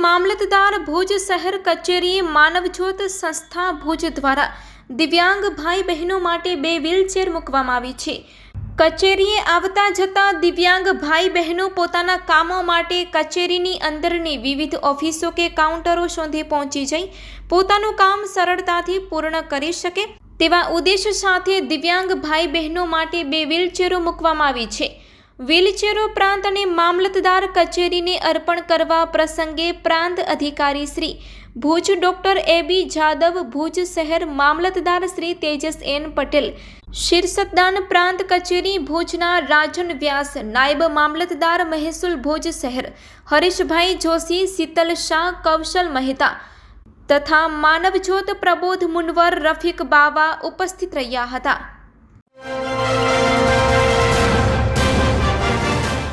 મામલતદાર ભુજ શહેર કચેરીએ માનવજ્યોત સંસ્થા ભુજ દ્વારા દિવ્યાંગ ભાઈ બહેનો માટે બે વ્હીલચેર મૂકવામાં આવી છે કચેરીએ આવતા જતા દિવ્યાંગ ભાઈ બહેનો પોતાના કામો માટે કચેરીની અંદરની વિવિધ ઓફિસો કે કાઉન્ટરો સુધી પહોંચી જઈ પોતાનું કામ સરળતાથી પૂર્ણ કરી શકે તેવા ઉદ્દેશ સાથે દિવ્યાંગ ભાઈ બહેનો માટે બે વ્હીલચેરો મૂકવામાં આવી છે વ્હીલચેરો પ્રાંત અને મામલતદાર કચેરીને અર્પણ કરવા પ્રસંગે પ્રાંત અધિકારી Shri Bhuj doctor A B Jadav Bhuj શહેર મામલતદાર શ્રી તેજસ એન પટેલ શીર્ષકદાન પ્રાંત કચેરી ભુજના રાજન વ્યાસ, નાયબ મામલતદાર મહેસૂલ ભુજ શહેર, હરીશભાઈ જોશી, શીતલ શાહ, કૌશલ મહેતા તથા માનવજ્યોત પ્રબોધ મુનવર, રફીક બાવા ઉપસ્થિત રહ્યા હતા.